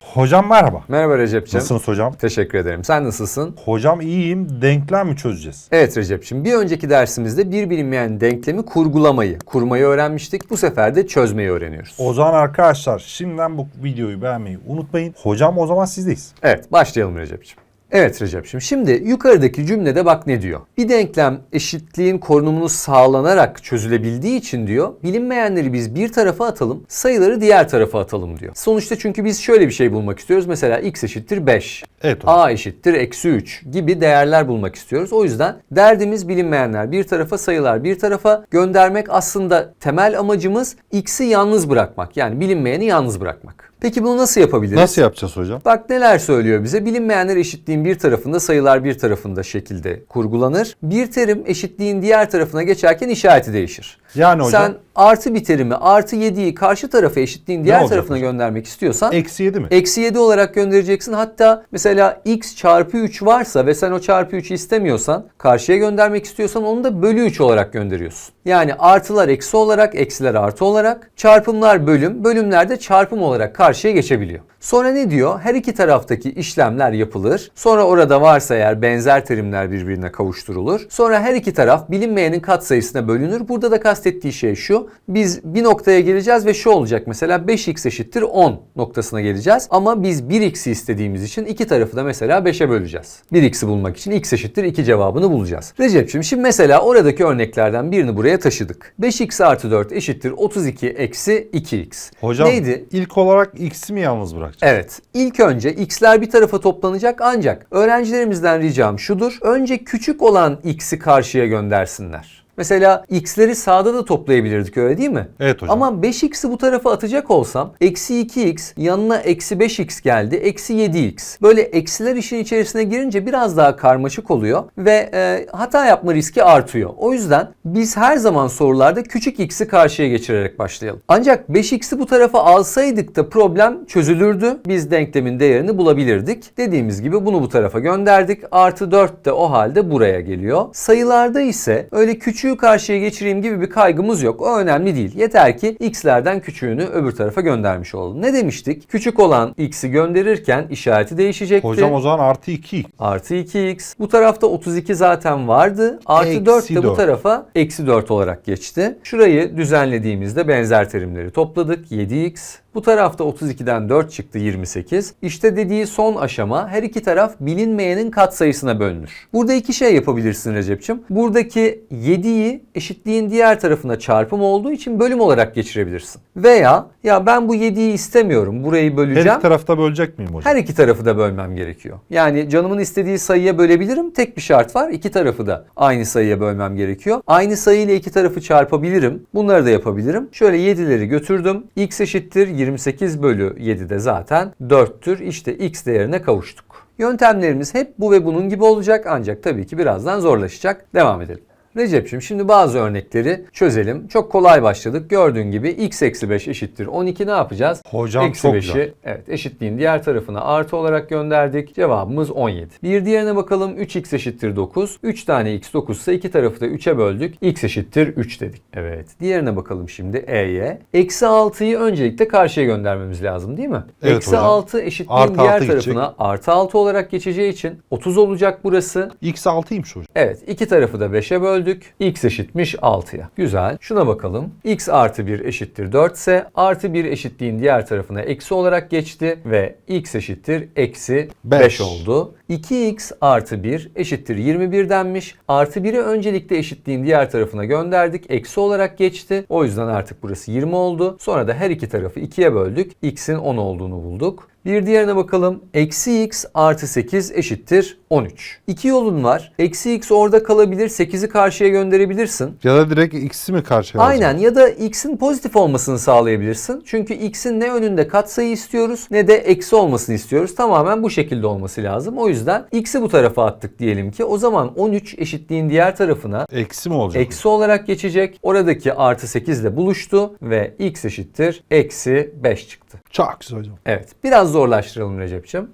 Hocam merhaba. Merhaba Recep'ciğim. Nasılsınız hocam? Teşekkür ederim. Sen nasılsın? Hocam iyiyim. Denklem mi çözeceğiz? Evet Recep'ciğim. Bir önceki dersimizde bir bilinmeyen denklemi kurgulamayı, kurmayı öğrenmiştik. Bu sefer de çözmeyi öğreniyoruz. O zaman arkadaşlar şimdiden bu videoyu beğenmeyi unutmayın. Hocam o zaman sizdeyiz. Evet başlayalım Recep'ciğim. Evet Recep'ciğim şimdi yukarıdaki cümlede bak ne diyor. Bir denklem eşitliğin korunumunu sağlanarak çözülebildiği için diyor bilinmeyenleri biz bir tarafa atalım sayıları diğer tarafa atalım diyor. Sonuçta çünkü biz şöyle bir şey bulmak istiyoruz. Mesela x eşittir 5. Evet hocam. A eşittir eksi 3 gibi değerler bulmak istiyoruz. O yüzden derdimiz bilinmeyenler bir tarafa sayılar bir tarafa göndermek aslında temel amacımız x'i yalnız bırakmak. Yani bilinmeyeni yalnız bırakmak. Peki bunu nasıl yapabiliriz? Nasıl yapacağız hocam? Bak neler söylüyor bize. Bilinmeyenler eşitliğin bir tarafında sayılar bir tarafında şekilde kurgulanır. Bir terim eşitliğin diğer tarafına geçerken işareti değişir. Yani hocam Sen artı bir terimi artı 7'yi karşı tarafa eşitliğin diğer tarafına hocam? göndermek istiyorsan eksi 7 mi? Eksi 7 olarak göndereceksin. Hatta mesela x çarpı 3 varsa ve sen o çarpı 3'ü istemiyorsan, karşıya göndermek istiyorsan onu da bölü 3 olarak gönderiyorsun. Yani artılar eksi olarak, eksiler artı olarak, çarpımlar bölüm, bölümler de çarpım olarak karşıya geçebiliyor. Sonra ne diyor? Her iki taraftaki işlemler yapılır. Sonra orada varsa eğer benzer terimler birbirine kavuşturulur. Sonra her iki taraf bilinmeyenin katsayısına bölünür. Burada da kastettiği şey şu. Biz bir noktaya geleceğiz ve şu olacak mesela 5x eşittir 10 noktasına geleceğiz. Ama biz 1x'i istediğimiz için iki tarafı da mesela 5'e böleceğiz. 1x'i bulmak için x eşittir 2 cevabını bulacağız. Recep'ciğim şimdi mesela oradaki örneklerden birini buraya taşıdık. 5x artı 4 eşittir 32 eksi 2x. Hocam Neydi? ilk olarak x'i mi yalnız bırakacağız? Evet. İlk önce x'ler bir tarafa toplanacak ancak öğrencilerimizden ricam şudur. Önce küçük olan x'i karşıya göndersinler. Mesela x'leri sağda da toplayabilirdik öyle değil mi? Evet hocam. Ama 5x'i bu tarafa atacak olsam eksi 2x yanına eksi 5x geldi eksi 7x. Böyle eksiler işin içerisine girince biraz daha karmaşık oluyor ve e, hata yapma riski artıyor. O yüzden biz her zaman sorularda küçük x'i karşıya geçirerek başlayalım. Ancak 5x'i bu tarafa alsaydık da problem çözülürdü. Biz denklemin değerini bulabilirdik. Dediğimiz gibi bunu bu tarafa gönderdik. Artı 4 de o halde buraya geliyor. Sayılarda ise öyle küçüğü karşıya geçireyim gibi bir kaygımız yok. O önemli değil. Yeter ki x'lerden küçüğünü öbür tarafa göndermiş olalım. Ne demiştik? Küçük olan x'i gönderirken işareti değişecekti. Hocam o zaman artı 2. Artı 2x. Bu tarafta 32 zaten vardı. Artı Eksi 4 de bu 4. tarafa eksi 4 olarak geçti. Şurayı düzenlediğimizde benzer terimleri topladık. 7x. Bu tarafta 32'den 4 çıktı 28. İşte dediği son aşama her iki taraf bilinmeyenin katsayısına bölünür. Burada iki şey yapabilirsin Recep'çim. Buradaki 7'yi eşitliğin diğer tarafına çarpım olduğu için bölüm olarak geçirebilirsin. Veya ya ben bu 7'yi istemiyorum burayı Her böleceğim. iki tarafta bölecek miyim hocam? Her iki tarafı da bölmem gerekiyor. Yani canımın istediği sayıya bölebilirim. Tek bir şart var. İki tarafı da aynı sayıya bölmem gerekiyor. Aynı sayı ile iki tarafı çarpabilirim. Bunları da yapabilirim. Şöyle 7'leri götürdüm. x eşittir 28 bölü 7 de zaten 4'tür. İşte x değerine kavuştuk. Yöntemlerimiz hep bu ve bunun gibi olacak ancak tabii ki birazdan zorlaşacak. Devam edelim. Recep'ciğim şimdi bazı örnekleri çözelim. Çok kolay başladık. Gördüğün gibi x eksi 5 eşittir 12 ne yapacağız? Hocam Eksi çok 5'i, güzel. Evet eşitliğin diğer tarafına artı olarak gönderdik. Cevabımız 17. Bir diğerine bakalım. 3x eşittir 9. 3 tane x 9 ise iki tarafı da 3'e böldük. x eşittir 3 dedik. Evet. Diğerine bakalım şimdi e'ye. Eksi 6'yı öncelikle karşıya göndermemiz lazım değil mi? Evet Eksi hocam. 6 eşitliğin Artı diğer altı gidecek. tarafına artı 6 olarak geçeceği için 30 olacak burası. x 6'ymış hocam. Evet iki tarafı da 5'e böldük. X eşitmiş 6'ya. Güzel. Şuna bakalım. x artı 1 eşittir 4 ise artı 1 eşitliğin diğer tarafına eksi olarak geçti ve x eşittir eksi 5 Beş. oldu. 2x artı 1 eşittir 21 denmiş. Artı 1'i öncelikle eşitliğin diğer tarafına gönderdik. Eksi olarak geçti. O yüzden artık burası 20 oldu. Sonra da her iki tarafı 2'ye böldük. x'in 10 olduğunu bulduk. Bir diğerine bakalım. Eksi x artı 8 eşittir 13. İki yolun var. Eksi x orada kalabilir. 8'i karşıya gönderebilirsin. Ya da direkt x'i mi karşıya Aynen ya da x'in pozitif olmasını sağlayabilirsin. Çünkü x'in ne önünde katsayı istiyoruz ne de eksi olmasını istiyoruz. Tamamen bu şekilde olması lazım. O yüzden x'i bu tarafa attık diyelim ki. O zaman 13 eşitliğin diğer tarafına Eksi mi olacak? eksi olarak geçecek. Oradaki artı 8 ile buluştu ve x eşittir eksi 5 çıktı. Çok güzel hocam. Evet biraz zorlaştıralım Recep'ciğim.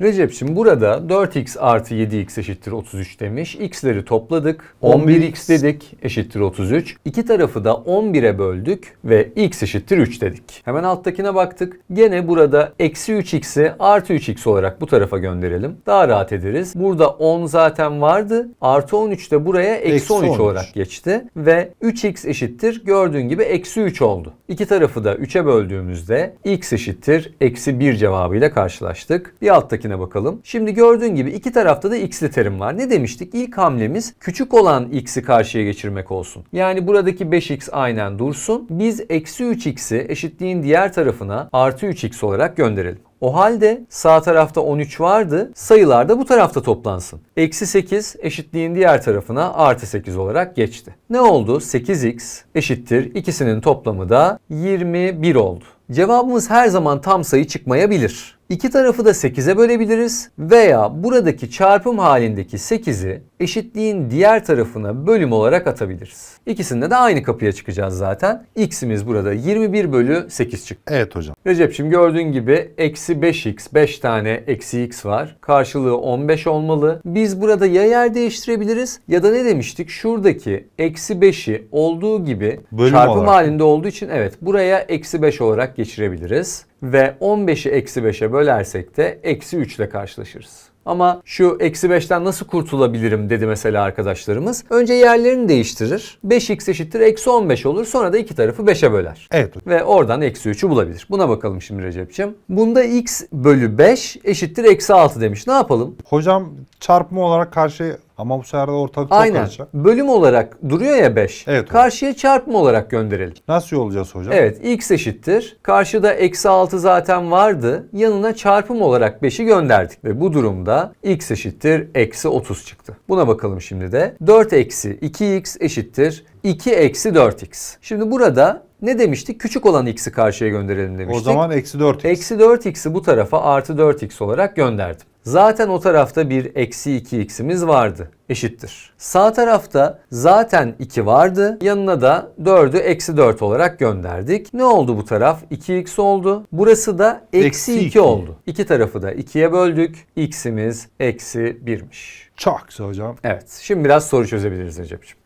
Recep'ciğim burada 4x artı 7x eşittir 33 demiş. x'leri topladık. 11x dedik eşittir 33. İki tarafı da 11'e böldük ve x eşittir 3 dedik. Hemen alttakine baktık. Gene burada eksi 3x'i artı 3x olarak bu tarafa gönderelim. Daha rahat ederiz. Burada 10 zaten vardı. Artı 13 de buraya eksi Eksi 13 13. olarak geçti. Ve 3x eşittir gördüğün gibi eksi 3 oldu. İki tarafı da 3'e böldüğümüzde x eşittir eksi 1 cevabıyla karşılaştık. Bir alttakine bakalım. Şimdi gördüğün gibi iki tarafta da x'li terim var. Ne demiştik? İlk hamlemiz küçük olan x'i karşıya geçirmek olsun. Yani buradaki 5x aynen dursun. Biz eksi 3x'i eşitliğin diğer tarafına artı 3x olarak gönderelim. O halde sağ tarafta 13 vardı. Sayılar da bu tarafta toplansın. Eksi 8 eşitliğin diğer tarafına artı 8 olarak geçti. Ne oldu? 8x eşittir. ikisinin toplamı da 21 oldu. Cevabımız her zaman tam sayı çıkmayabilir. İki tarafı da 8'e bölebiliriz veya buradaki çarpım halindeki 8'i eşitliğin diğer tarafına bölüm olarak atabiliriz. İkisinde de aynı kapıya çıkacağız zaten. X'imiz burada 21 bölü 8 çıktı. Evet hocam. Recep'ciğim gördüğün gibi eksi 5x 5 tane eksi x var. Karşılığı 15 olmalı. Biz burada ya yer değiştirebiliriz ya da ne demiştik? Şuradaki eksi 5'i olduğu gibi Bölüm çarpım olarak. halinde olduğu için evet buraya eksi 5 olarak geçirebiliriz. Ve 15'i eksi 5'e bölersek de eksi 3 ile karşılaşırız. Ama şu eksi 5'ten nasıl kurtulabilirim dedi mesela arkadaşlarımız. Önce yerlerini değiştirir. 5x eşittir eksi 15 olur. Sonra da iki tarafı 5'e böler. Evet. Ve oradan eksi 3'ü bulabilir. Buna bakalım şimdi Recep'ciğim. Bunda x bölü 5 eşittir eksi 6 demiş. Ne yapalım? Hocam çarpma olarak karşı ama bu sefer de ortalık çok Aynen. karışacak. Bölüm olarak duruyor ya 5. Evet hocam. Karşıya çarpma olarak gönderelim. Nasıl yollayacağız hocam? Evet x eşittir. Karşıda eksi 6 zaten vardı. Yanına çarpım olarak 5'i gönderdik. Ve bu durumda x eşittir eksi 30 çıktı. Buna bakalım şimdi de. 4 eksi 2x eşittir 2 eksi 4x. Şimdi burada ne demiştik? Küçük olan x'i karşıya gönderelim demiştik. O zaman eksi 4 Eksi 4x'i bu tarafa artı 4x olarak gönderdim. Zaten o tarafta bir eksi 2x'imiz vardı. Eşittir. Sağ tarafta zaten 2 vardı. Yanına da 4'ü eksi 4 olarak gönderdik. Ne oldu bu taraf? 2x oldu. Burası da eksi Eksi 2 iki. oldu. İki tarafı da 2'ye böldük. x'imiz eksi 1'miş. Çok güzel hocam. Evet. Şimdi biraz soru çözebiliriz Recep'ciğim.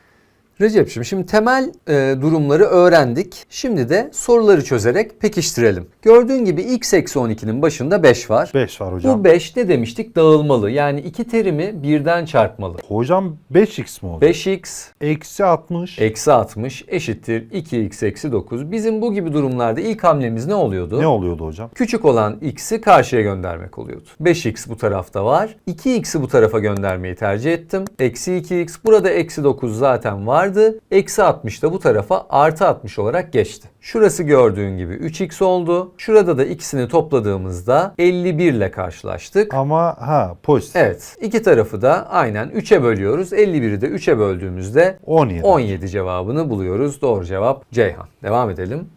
Recep'ciğim şimdi temel e, durumları öğrendik. Şimdi de soruları çözerek pekiştirelim. Gördüğün gibi x eksi 12'nin başında 5 var. 5 var hocam. Bu 5 ne demiştik? Dağılmalı. Yani iki terimi birden çarpmalı. Hocam 5x mi oldu? 5x Eksi 60. eksi 60 eşittir 2x eksi 9. Bizim bu gibi durumlarda ilk hamlemiz ne oluyordu? ne oluyordu hocam? Küçük olan x'i karşıya göndermek oluyordu. 5x bu tarafta var. 2x'i bu tarafa göndermeyi tercih ettim. Eksi 2x. Burada eksi 9 zaten vardı. Eksi 60 da bu tarafa artı 60 olarak geçti. Şurası gördüğün gibi 3x oldu. Şurada da ikisini topladığımızda 51 ile karşılaştık. Ama ha pozitif. Evet. iki tarafı da aynen 3'e bölüyoruz. 51'i de 3'e böldüğümüzde 17. 17 cevabını buluyoruz. Doğru cevap Ceyhan. Devam edelim.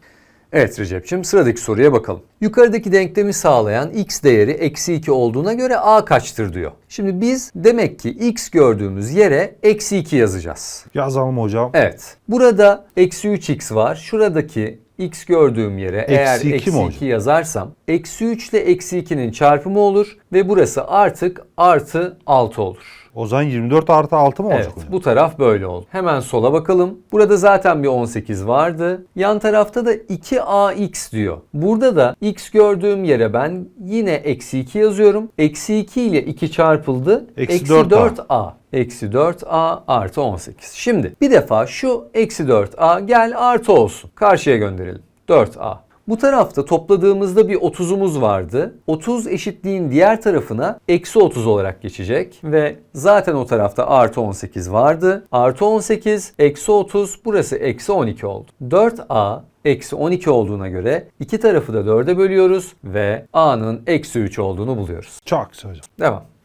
Evet Recep'ciğim sıradaki soruya bakalım. Yukarıdaki denklemi sağlayan x değeri eksi 2 olduğuna göre a kaçtır diyor. Şimdi biz demek ki x gördüğümüz yere eksi 2 yazacağız. Yazalım hocam. Evet. Burada eksi 3x var. Şuradaki x gördüğüm yere eğer iki mi eksi hocam? 2 yazarsam eksi 3 ile eksi 2'nin çarpımı olur ve burası artık artı 6 olur. O zaman 24 artı 6 mı olacak Evet hocam? bu taraf böyle oldu. Hemen sola bakalım. Burada zaten bir 18 vardı. Yan tarafta da 2ax diyor. Burada da x gördüğüm yere ben yine eksi 2 yazıyorum. Eksi 2 ile 2 çarpıldı. Eksi Eksi 4a. 4a. Eksi 4a artı 18. Şimdi bir defa şu eksi 4a gel artı olsun. Karşıya gönderelim. 4a. Bu tarafta topladığımızda bir 30'umuz vardı. 30 eşitliğin diğer tarafına eksi 30 olarak geçecek. Ve zaten o tarafta artı 18 vardı. Artı 18, eksi 30 burası eksi 12 oldu. 4a eksi 12 olduğuna göre iki tarafı da 4'e bölüyoruz ve a'nın eksi 3 olduğunu buluyoruz. Çok güzel hocam. Devam.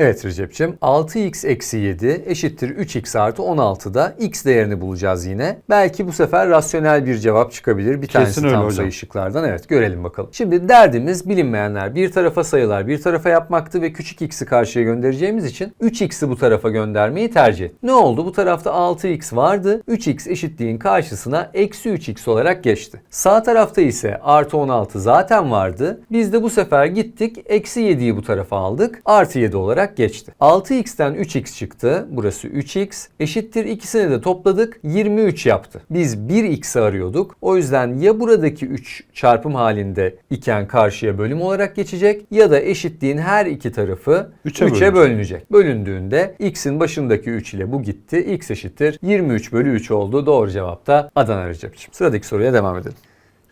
Evet Recep'ciğim 6x eksi 7 eşittir 3x artı 16'da x değerini bulacağız yine. Belki bu sefer rasyonel bir cevap çıkabilir. Bir tanesi öyle tam hocam. sayı şıklardan. Evet görelim bakalım. Şimdi derdimiz bilinmeyenler bir tarafa sayılar bir tarafa yapmaktı ve küçük x'i karşıya göndereceğimiz için 3x'i bu tarafa göndermeyi tercih ettik. Ne oldu? Bu tarafta 6x vardı. 3x eşitliğin karşısına eksi 3x olarak geçti. Sağ tarafta ise artı 16 zaten vardı. Biz de bu sefer gittik eksi 7'yi bu tarafa aldık. Artı 7 olarak geçti. 6x'ten 3x çıktı. Burası 3x. Eşittir ikisini de topladık. 23 yaptı. Biz 1x'i arıyorduk. O yüzden ya buradaki 3 çarpım halinde iken karşıya bölüm olarak geçecek ya da eşitliğin her iki tarafı Üçe 3'e bölünecek. bölünecek. Bölündüğünde x'in başındaki 3 ile bu gitti. x eşittir 23 bölü 3 oldu. Doğru cevap da Adana Recep'ciğim. Sıradaki soruya devam edelim.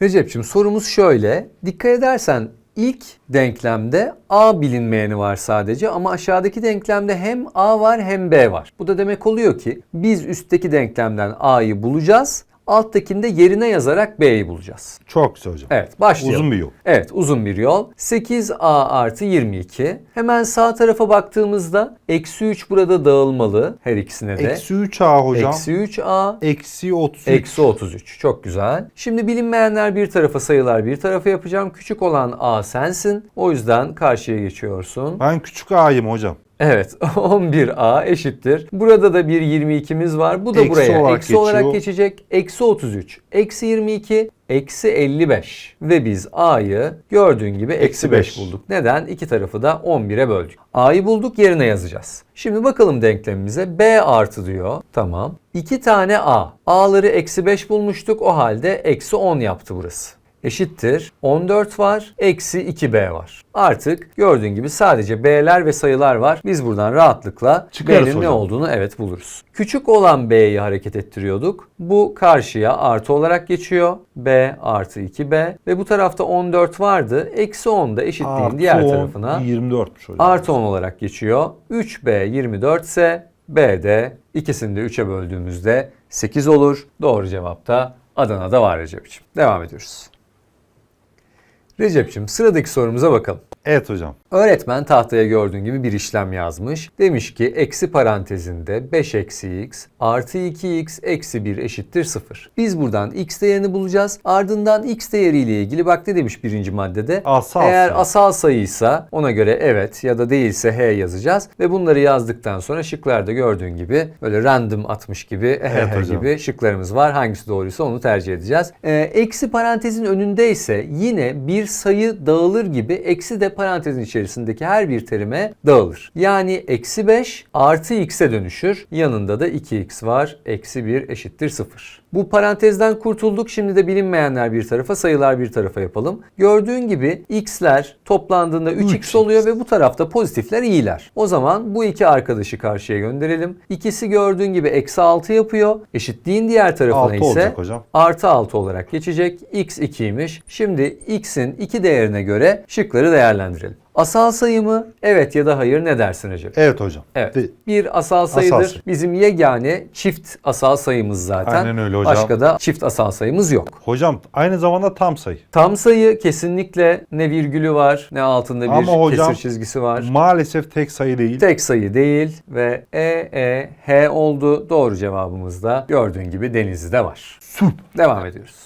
Recep'ciğim sorumuz şöyle. Dikkat edersen ilk denklemde a bilinmeyeni var sadece ama aşağıdaki denklemde hem a var hem b var. Bu da demek oluyor ki biz üstteki denklemden a'yı bulacağız. Alttakinde yerine yazarak b'yi bulacağız. Çok güzel hocam. Evet başlayalım. Uzun bir yol. Evet uzun bir yol. 8a artı 22. Hemen sağ tarafa baktığımızda eksi 3 burada dağılmalı her ikisine de. Eksi 3A hocam. Eksi 3a Eksi 33. Eksi 33. Çok güzel. Şimdi bilinmeyenler bir tarafa sayılar bir tarafa yapacağım. Küçük olan a sensin. O yüzden karşıya geçiyorsun. Ben küçük A'yım hocam. Evet 11a eşittir. Burada da bir 22'miz var. Bu da Eksi buraya olarak eksi olarak geçiyor. geçecek. Eksi 33. Eksi 22. Eksi 55. Ve biz a'yı gördüğün gibi eksi 5 beş. bulduk. Neden? İki tarafı da 11'e böldük. a'yı bulduk yerine yazacağız. Şimdi bakalım denklemimize. b artı diyor. Tamam. 2 tane a. a'ları eksi 5 bulmuştuk. O halde eksi 10 yaptı burası eşittir 14 var eksi 2b var. Artık gördüğün gibi sadece b'ler ve sayılar var. Biz buradan rahatlıkla Çıkarız b'nin ne hocam. olduğunu evet buluruz. Küçük olan b'yi hareket ettiriyorduk. Bu karşıya artı olarak geçiyor. b artı 2b ve bu tarafta 14 vardı. Eksi 10 da eşitliğin Artı diğer 10, tarafına 24'müş hocam. artı 10 olarak geçiyor. 3b 24 ise b de ikisini de 3'e böldüğümüzde 8 olur. Doğru cevap da Adana'da var Recep'ciğim. Devam ediyoruz. Recep'ciğim sıradaki sorumuza bakalım. Evet hocam. Öğretmen tahtaya gördüğün gibi bir işlem yazmış. Demiş ki eksi parantezinde 5 eksi x artı 2x eksi 1 eşittir 0. Biz buradan x değerini bulacağız. Ardından x değeriyle ilgili bak ne demiş birinci maddede? Asal Eğer sayı. asal sayıysa ona göre evet ya da değilse he yazacağız. Ve bunları yazdıktan sonra şıklarda gördüğün gibi böyle random atmış gibi Evet hocam. gibi şıklarımız var. Hangisi doğruysa onu tercih edeceğiz. Ee, eksi parantezin önündeyse yine bir sayı dağılır gibi eksi de parantezin içerisindeki her bir terime dağılır. Yani eksi 5 artı x'e dönüşür. Yanında da 2x var. Eksi 1 eşittir 0. Bu parantezden kurtulduk. Şimdi de bilinmeyenler bir tarafa sayılar bir tarafa yapalım. Gördüğün gibi x'ler toplandığında 3x, 3x. oluyor ve bu tarafta pozitifler iyiler. O zaman bu iki arkadaşı karşıya gönderelim. İkisi gördüğün gibi eksi 6 yapıyor. Eşitliğin diğer tarafına 6 ise artı 6 olarak geçecek. x 2'ymiş. Şimdi x'in 2 değerine göre şıkları değerlendirelim. Asal sayı mı? Evet ya da hayır ne dersin Recep? Evet hocam. Evet. Bir asal sayıdır. sayı. Bizim yegane çift asal sayımız zaten. Aynen öyle hocam. Başka da çift asal sayımız yok. Hocam aynı zamanda tam sayı. Tam sayı kesinlikle ne virgülü var ne altında bir Ama hocam- kesir çizgisi var. Maalesef tek sayı değil. Tek sayı değil ve E, E, H oldu. Doğru cevabımız da gördüğün gibi Denizli'de var. Devam ediyoruz.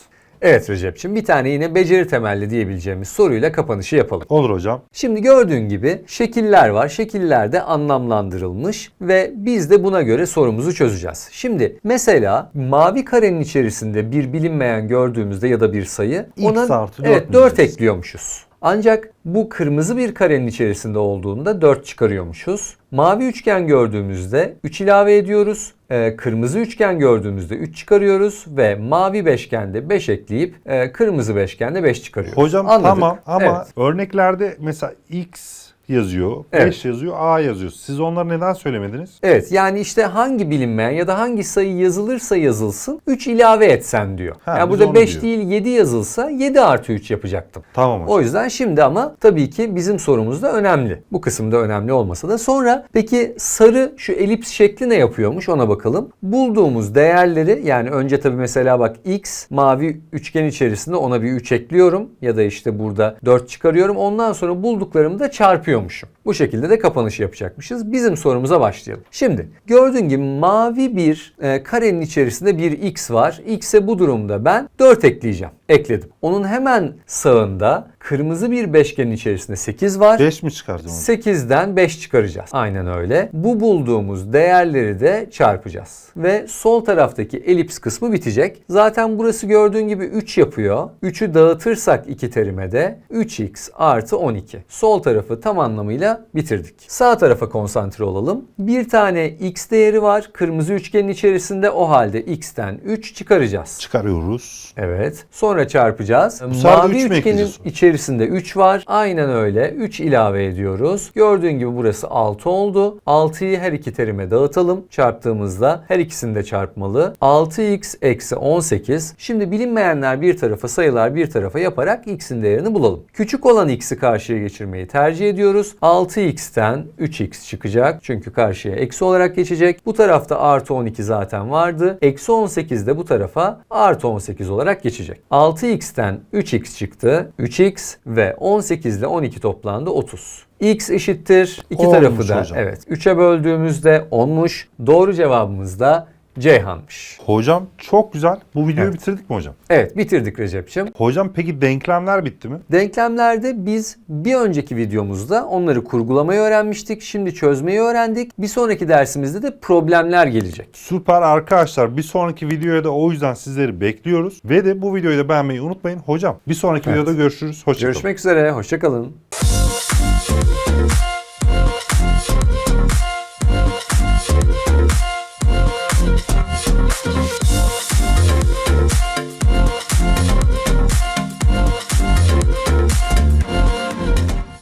Evet Recep'ciğim bir tane yine beceri temelli diyebileceğimiz soruyla kapanışı yapalım. Olur hocam. Şimdi gördüğün gibi şekiller var. Şekiller de anlamlandırılmış ve biz de buna göre sorumuzu çözeceğiz. Şimdi mesela mavi karenin içerisinde bir bilinmeyen gördüğümüzde ya da bir sayı X ona artı dört evet, mü 4 diyeceğiz? ekliyormuşuz. Ancak bu kırmızı bir karenin içerisinde olduğunda 4 çıkarıyormuşuz. Mavi üçgen gördüğümüzde 3 ilave ediyoruz. Ee, kırmızı üçgen gördüğümüzde 3 çıkarıyoruz ve mavi beşgende 5 ekleyip e, kırmızı beşgende 5 çıkarıyoruz. Hocam Anladık. tamam ama Evet. örneklerde mesela X yazıyor, Evet. 5 yazıyor, A yazıyor. Siz onları neden söylemediniz? Evet yani işte hangi bilinmeyen ya da hangi sayı yazılırsa yazılsın 3 ilave etsen diyor. Ha, yani biz burada onu 5 diyor. değil 7 yazılsa 7 artı 3 yapacaktım. Tamam hocam. O yüzden şimdi ama tabii ki bizim sorumuz da önemli. Bu kısımda önemli olmasa da sonra peki sarı şu elips şekli ne yapıyormuş ona bakalım. Bulduğumuz değerleri yani önce tabii mesela bak x mavi üçgen içerisinde ona bir 3 ekliyorum ya da işte burada 4 çıkarıyorum. Ondan sonra bulduklarımı da çarpıyormuşum. Biliyormuşum. Bu şekilde de kapanış yapacakmışız. Bizim sorumuza başlayalım. Şimdi gördüğün gibi mavi bir e, karenin içerisinde bir x var. X'e bu durumda ben 4 ekleyeceğim. Ekledim. Onun hemen sağında kırmızı bir beşgenin içerisinde 8 var. 5 mi çıkaracağım? 8'den 5 çıkaracağız. Aynen öyle. Bu bulduğumuz değerleri de çarpacağız. Ve sol taraftaki elips kısmı bitecek. Zaten burası gördüğün gibi 3 yapıyor. 3'ü dağıtırsak iki terime de 3x artı 12. Sol tarafı tam anlamıyla bitirdik. Sağ tarafa konsantre olalım. Bir tane x değeri var. Kırmızı üçgenin içerisinde o halde x'ten 3 çıkaracağız. Çıkarıyoruz. Evet. Sonra çarpacağız. de Mavi üçgenin ekleyeceğiz? İçerisinde 3 var. Aynen öyle. 3 ilave ediyoruz. Gördüğün gibi burası 6 oldu. 6'yı her iki terime dağıtalım. Çarptığımızda her ikisini de çarpmalı. 6x eksi 18. Şimdi bilinmeyenler bir tarafa sayılar bir tarafa yaparak x'in değerini bulalım. Küçük olan x'i karşıya geçirmeyi tercih ediyoruz. 6x'ten 3x çıkacak. Çünkü karşıya eksi olarak geçecek. Bu tarafta artı 12 zaten vardı. Eksi 18 de bu tarafa artı 18 olarak geçecek. 6x'ten 3x çıktı. 3x ve 18 ile 12 toplandı 30. x eşittir. İki 10'muş tarafı da hocam. evet 3'e böldüğümüzde 10'muş. Doğru cevabımız da Ceyhan'mış. Hocam çok güzel. Bu videoyu Evet. bitirdik mi hocam? Evet bitirdik Recep'ciğim. Hocam peki denklemler bitti mi? Denklemlerde biz bir önceki videomuzda onları kurgulamayı öğrenmiştik. Şimdi çözmeyi öğrendik. Bir sonraki dersimizde de problemler gelecek. Süper arkadaşlar. Bir sonraki videoya da o yüzden sizleri bekliyoruz. Ve de bu videoyu da beğenmeyi unutmayın. Hocam bir sonraki Evet. videoda görüşürüz. Hoşçakalın. Görüşmek üzere. Hoşçakalın.